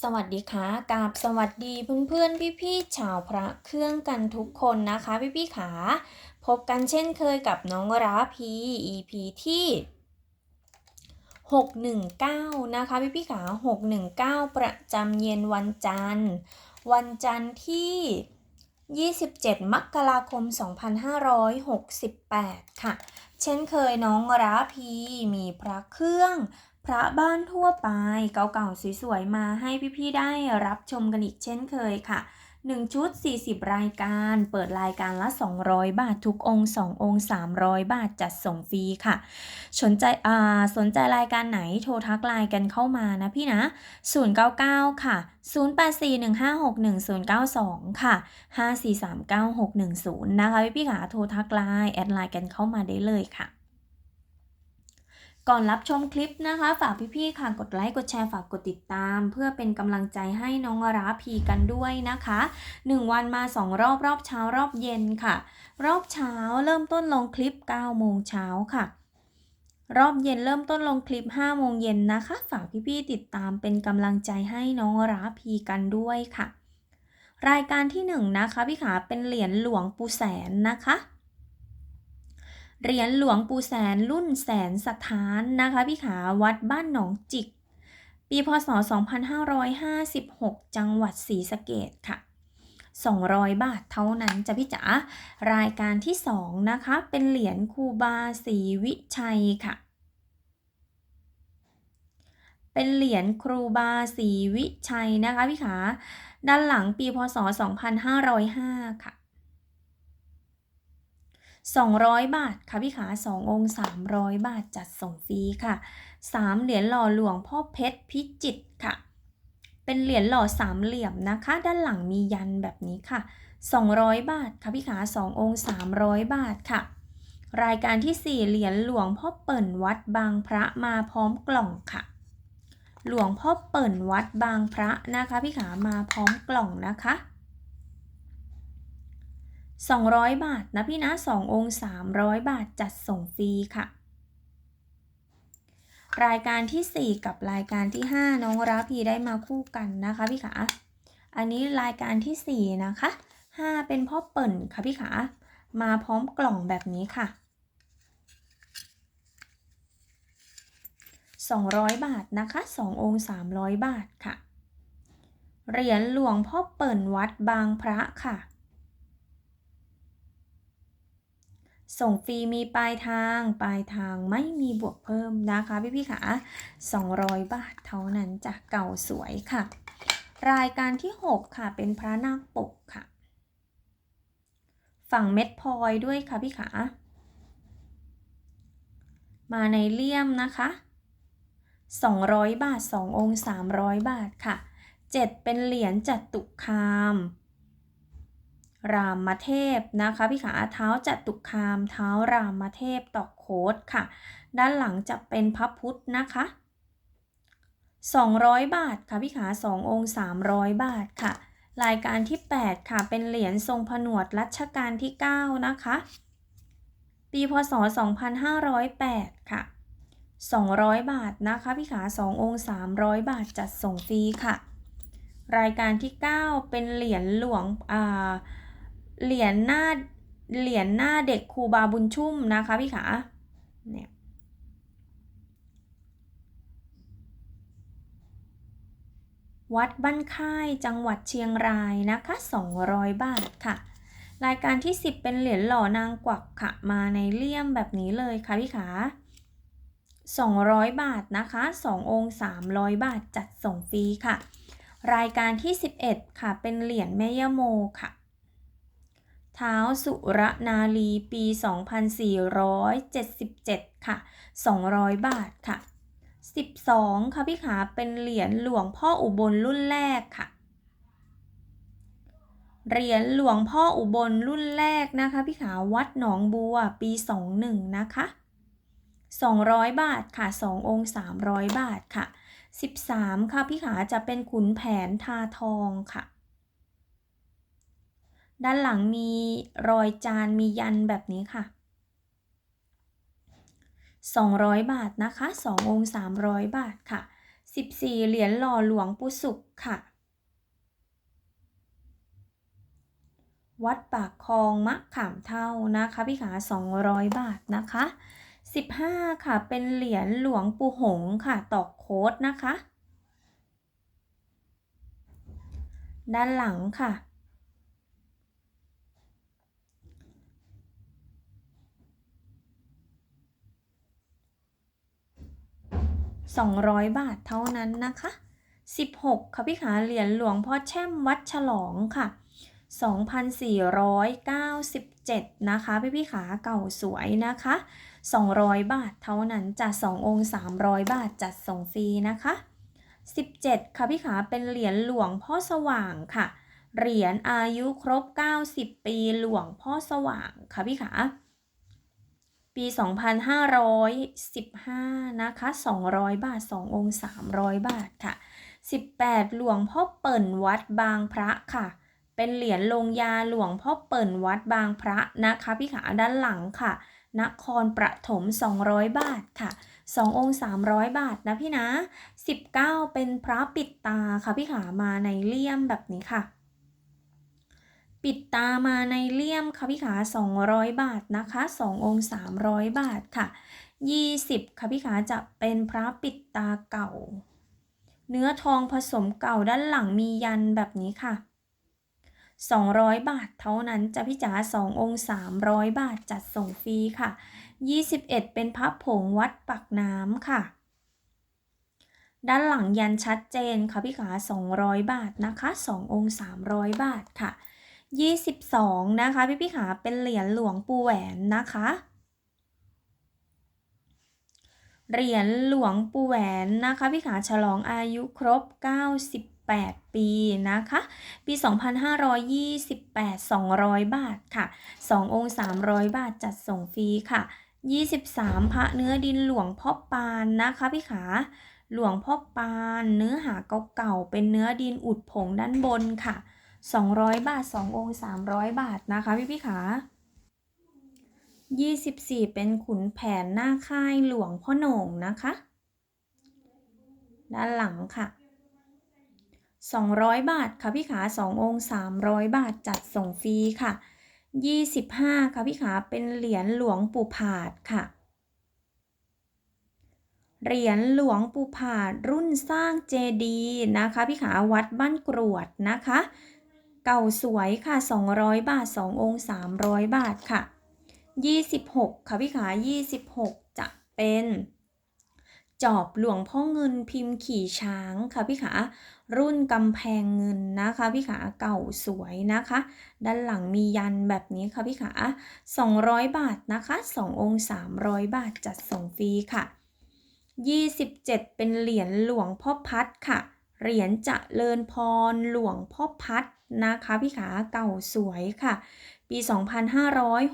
สวัสดีค่ะกราบสวัสดีเพื่อนๆ พี่ๆชาวพระเครื่องกันทุกคนนะคะพี่ๆขาพบกันเช่นเคยกับน้องราพี EP ที่ 619 นะคะพี่ๆขา 619 ประจำเย็นวันจันทร์ วันจันทร์ที่ 27 มกราคม 2568 ค่ะ เช่นเคยน้องราพีมีพระเครื่อง พระบ้านทั่วไปเก่าๆสวยๆมาให้พี่ๆได้รับชมกันอีกเช่นเคยค่ะ 1 ชุด 40 รายการ เปิดรายการละ 200 บาททุกองค์ 2 องค์ 300 บาทจัดส่งฟรีค่ะ สนใจอ่าสนใจรายการไหนโทรทักไลน์กันเข้ามานะพี่นะ 099 ค่ะ 0841561092 ค่ะ 5439610 นะคะพี่ๆค่ะโทรทักไลน์แอดไลน์กันเข้ามาได้เลยค่ะ ก่อนรับชมคลิปนะคะ ฝากพี่ๆค่ะกดไลค์กดแชร์ฝากกดติดตาม เพื่อเป็นกำลังใจให้น้องราพีกันด้วยนะคะ 1 วันมา 2 รอบรอบเช้ารอบเย็นค่ะ รอบเช้าเริ่มต้นลงคลิป 9 โมงเช้าค่ะ รอบเย็นเริ่มต้นลงคลิป 5 โมงเย็นนะคะ ฝากพี่ๆติดตามเป็นกำลังใจให้น้องราพีกันด้วยค่ะ รายการที่ 1 นะคะพี่ขาเป็นเหรียญหลวงปู่แสนนะคะ เหรียญหลวงปู่แสนรุ่นแสนสถานนะคะพี่ขาวัดบ้านหนองจิก ปีพศ 2556 จังหวัดศรีสะเกดค่ะ 200 บาทเท่านั้นจะพี่จ๋ารายการที่ 2 นะคะ เป็นเหรียญครูบาศรีวิชัยค่ะ เป็นเหรียญครูบาศรีวิชัยนะคะพี่ขาด้านหลังปีพศ 2505 ค่ะ 200 บาทค่ะพี่ขา2องค์ 300 บาทจัดส่งฟรีค่ะ 3 เหรียญหล่อหลวงพ่อเพชรพิจิตค่ะ เป็นเหรียญหล่อสามเหลี่ยมนะคะ ด้านหลังมียันแบบนี้ค่ะ 200 บาทค่ะพี่ขา2องค์ 300 บาทค่ะ รายการที่ 4 เหรียญหลวงพ่อเปิ่นวัดบางพระมาพร้อมกล่องค่ะหลวงพ่อเปิ่นวัดบางพระนะคะพี่ขามาพร้อมกล่องนะคะ 200 บาทนะพี่นะ2องค์300 บาทจัดส่งฟรีค่ะ รายการที่ 4 กับรายการที่ 5 น้องราพีได้มาคู่กันนะคะพี่ขาอันนี้รายการที่ 4 นะคะ 5 เป็นพ่อเปิ่นค่ะพี่ขามาพร้อมกล่องแบบนี้ค่ะ 200 บาทนะคะ 2 องค์ 300 บาทค่ะ เหรียญหลวงพ่อเปิ่นวัดบางพระค่ะ ส่งฟรีมีปลายทาง ปลายทางไม่มีบวกเพิ่มนะคะพี่พี่ๆค่ะ200 บาทเท่านั้นจากเก่าสวยค่ะ รายการที่ 6 ค่ะ เป็นพระนาคปกค่ะ ฝั่งเม็ดพลอยด้วยค่ะพี่ขามาในเลี่ยมนะคะ 200 บาท 2 องค์ 300 บาทค่ะ 7 เป็นเหรียญจัตุคาม รามเทพนะคะพี่ขาเท้าจัตุคามเท้ารามเทพตอกโคดค่ะ ด้านหลังจะเป็นพระพุทธนะคะ 200 บาทค่ะพี่ขา2องค์ 300 บาทค่ะ รายการที่ 8 ค่ะ เป็นเหรียญทรงผนวดรัชกาลที่ 9 นะคะ ปีพศ 2508 ค่ะ 200 บาทนะคะพี่ขา2องค์ 300 บาทจัดส่งฟรีค่ะ รายการที่ 9 เป็นเหรียญหลวงอ่า เหรียญหน้าเหรียญหน้าเด็กครูบาบุญชุ่มนะคะพี่ขาเนี่ยวัดบ้านค่ายจังหวัดเชียงรายนะคะ 200 บาทค่ะ รายการที่ 10 เป็นเหรียญหล่อนางกวักค่ะ มาในเลี่ยมแบบนี้เลยค่ะพี่ขา200 บาทนะคะ 2 องค์ 300 บาทจัดส่งฟรีค่ะ รายการที่ 11 ค่ะ เป็นเหรียญแม่ยโมค่ะ ท้าสุรนารีปี 2477 ค่ะ 200 บาทค่ะ 12 ค่ะพี่ขาเป็นเหรียญหลวงพ่ออุบลรุ่นแรกค่ะ เหรียญหลวงพ่ออุบลรุ่นแรกนะคะพี่ขาวัดหนองบัวปี 21 นะคะ 200 บาทค่ะ 2 องค์ 300 บาทค่ะ 13 ค่ะพี่ขาจะเป็นขุนแผนทาทองค่ะ ด้านหลังมีรอยจานมียันแบบนี้ค่ะ 200 บาทนะคะ2องค์300 บาทค่ะ 14 เหรียญหล่อหลวงปู่สุขค่ะ วัดปากคลองมะขามเท่านะคะพี่ขา 200 บาทนะคะ 15 ค่ะเป็นเหรียญหลวงปู่หงค่ะตอกโค้ดนะคะ ด้านหลังค่ะ 200 บาทเท่านั้นนะคะ 16 ค่ะพี่ขาเหรียญหลวงพ่อแช่มวัดฉลองค่ะ 2,497 นะคะพี่พี่ขาเก่าสวยนะคะ 200 บาทเท่านั้นจะ2องค์ 300 บาทจัดส่งฟรีนะคะ 17 ค่ะพี่ขาเป็นเหรียญหลวงพ่อสว่างค่ะ เหรียญอายุครบ 90 ปีหลวงพ่อสว่างค่ะพี่ขา ปี 2515 นะคะ 200 บาท 2 องค์ 300 บาทค่ะ 18 หลวงพ่อเปิ่นวัดบางพระค่ะ เป็นเหรียญลงยาหลวงพ่อเปิ่นวัดบางพระนะคะพี่ขาด้านหลังค่ะนครประถม 200 บาทค่ะ 2 องค์ 300 บาทนะพี่นะ 19 เป็นพระปิดตาค่ะพี่ขามาในเลี่ยมแบบนี้ค่ะ ปิดตามาในเลี่ยมค่ะพี่ขา 200 บาทนะคะ2องค์300 บาทค่ะ 20ค่ะพี่ขาจะเป็นพระปิดตาเก่า เนื้อทองผสมเก่าด้านหลังมียันแบบนี้ค่ะ 200 บาทเท่านั้นจะพี่จ๋า2องค์300 บาทจัดส่งฟรีค่ะ 21 เป็นพระผงวัดปักน้ำค่ะด้านหลังยันชัดเจนค่ะพี่ขา200 บาทนะคะ 2 องค์ 300 บาทค่ะ 22 นะคะ พี่พี่ขาเป็นเหรียญหลวงปู่แหวนนะคะ เหรียญหลวงปู่แหวนนะคะ พี่ขาฉลองอายุครบ 98 ปีนะคะ ปี 2528 200 บาทค่ะ 2 องค์ 300 บาทจัดส่งฟรีค่ะ 23 พระเนื้อดินหลวงพ่อปานนะคะพี่ขาหลวงพ่อปาน เนื้อหาเก่าๆเป็นเนื้อดินอุดผงด้านบนค่ะ 200 บาท 2 องค์ 300 บาทนะคะ พี่พี่ขา24 เป็นขุนแผนหน้าค่ายหลวงพ่อโหน่งนะคะ ด้านหลังค่ะ 200 บาทค่ะพี่ขา 2 องค์ 300 บาทจัดส่งฟรีค่ะ 25 ค่ะพี่ขา เป็นเหรียญหลวงปู่ผาดค่ะเหรียญหลวงปู่ผาดรุ่นสร้างเจดีนะคะ พี่ขาวัดบ้านกรวดนะคะ เก่าสวยค่ะ 200 บาท 2 องค์ 300 บาทค่ะ 26 ค่ะพี่ขา 26 จะเป็นจอบหลวงพ่อเงินพิมพ์ขี่ช้างค่ะพี่ขารุ่นกำแพงเงินนะคะพี่ขาเก่าสวยนะคะ ด้านหลังมียันแบบนี้ค่ะพี่ขา200 บาทนะคะ 2 องค์ 300 บาทจัดส่งฟรีค่ะ 27 เป็นเหรียญหลวงพ่อพัดค่ะ เหรียญจเจริญพรหลวงพ่อพัดนะคะพี่ขาเก่าสวยค่ะ ปี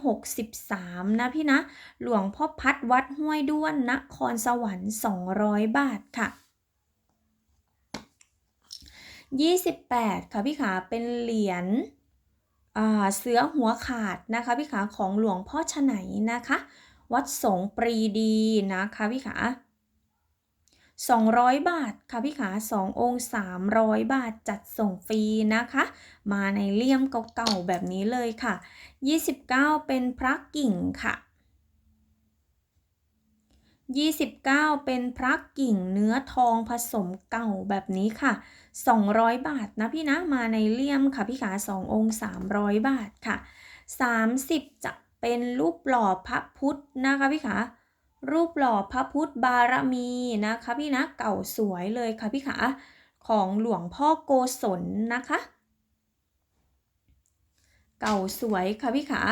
2563 นะพี่นะ หลวงพ่อพัดวัดห้วยด้วนนครสวรรค์ 200 บาทค่ะ28 ค่ะพี่ขาเป็นเหรียญเสือหัวขาดนะคะพี่ขาของหลวงพ่อฉไหนนะคะ วัดสงปรีดีนะคะพี่ขา 200 บาทค่ะพี่ขา2องค์300 บาทจัดส่งฟรีนะคะ มาในเลี่ยมเก่าๆแบบนี้เลยค่ะ 29 เป็นพระกิ่งค่ะ 29 เป็นพระกิ่งเนื้อทองผสมเก่าแบบนี้ค่ะ 200 บาทนะพี่นะมาในเลี่ยมค่ะพี่ขา2องค์300 บาทค่ะ 30 จะเป็นรูปหล่อพระพุทธนะคะพี่ขา รูปหล่อพระพุทธบารมีนะคะพี่นะเก่าสวยเลยค่ะพี่ขาของหลวงพ่อโกศลนะคะ เก่าสวยค่ะพี่ขา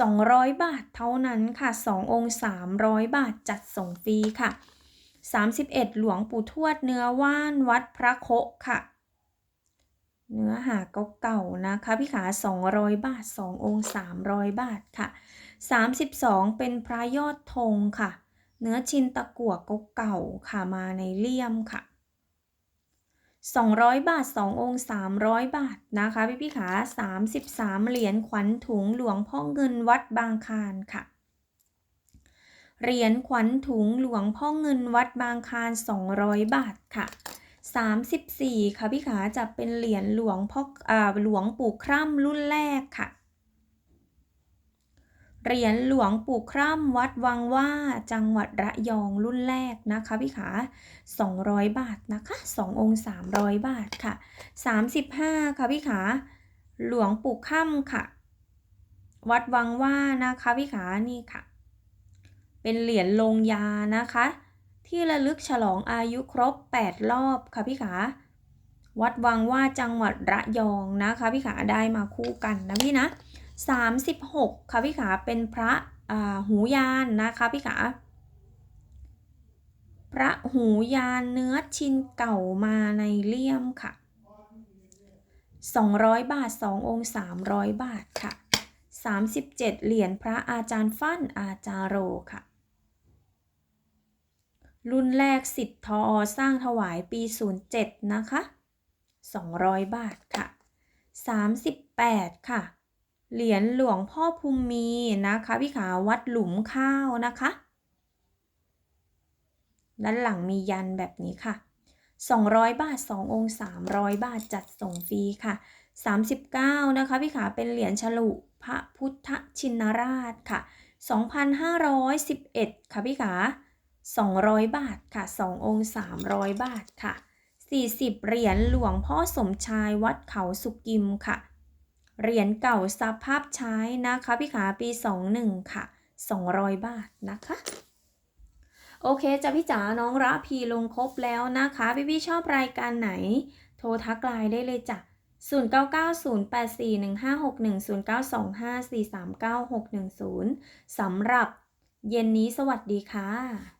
200บาทเท่านั้นค่ะ2ององค์300บาทจัดส่งฟรีค่ะ31หลวงปู่ทวดเนื้อว่านวัดพระโคค่ะ เนื้อหาเก่าๆนะคะพี่ขา 200 บาท 2 องค์ 300 บาทค่ะ 32 เป็นพระยอดธงค่ะ เนื้อชินตะกั่วเก่าๆค่ะมาในเลี่ยมค่ะ 200 บาท 2 องค์ 300 บาทนะคะพี่พี่ขา 33 เหรียญขวัญถุงหลวงพ่อเงินวัดบางคานค่ะเหรียญขวัญถุงหลวงพ่อเงินวัดบางคาน 200 บาทค่ะ 34 ค่ะพี่ขาจะเป็นเหรียญหลวงพ่ออ่าหลวงปู่คร่ำรุ่นแรกค่ะ เหรียญหลวงปู่คร่ำวัดวังว่าจังหวัดระยองรุ่นแรกนะคะพี่ขา200 บาทนะคะ2องค์300 บาทค่ะ 35 ค่ะพี่ขาหลวงปู่ค่ำค่ะ วัดวังว่านะคะพี่ขานี่ค่ะ เป็นเหรียญลงยานะคะ ที่ระลึกฉลองอายุครบ 8 รอบค่ะพี่ขาวัดวังว่าจังหวัดระยองนะคะพี่ขาได้มาคู่กันนะพี่นะ 36 ค่ะพี่ขาเป็นพระหูยานนะคะพี่ขาพระหูยานเนื้อชินเก่ามาในเลี่ยมค่ะ 200 บาท 2 องค์ 300 บาทค่ะ 37 เหรียญพระอาจารย์ฟั่นอาจารโรค่ะ รุ่นแรกสิทธิ์ทอสร้างถวายปี 07 นะคะ 200 บาทค่ะ 38 ค่ะ เหรียญหลวงพ่อภูมิมีนะคะพี่ขาวัดหลุมข้าวนะคะ ด้านหลังมียันแบบนี้ค่ะ 200 บาท 2 องค์ 300 บาทจัดส่งฟรีค่ะ 39 นะคะพี่ขาเป็นเหรียญฉลุพระพุทธชินราชค่ะ 2,511 ค่ะพี่ขา 200 บาทค่ะ 2 องค์ 300 บาทค่ะ 40 เหรียญหลวงพ่อสมชายวัดเขาสุกิมค่ะ เหรียญเก่าสภาพใช้นะคะพี่ขาปี 21 ค่ะ 200 บาทนะคะโอเคจ้ะพี่จ๋าน้องระพีลงครบแล้วนะคะพี่พี่ชอบรายการไหน โทรทักไลน์ได้เลยจ้ะ 0990841561 0925439610 สำหรับเย็นนี้สวัสดีค่ะ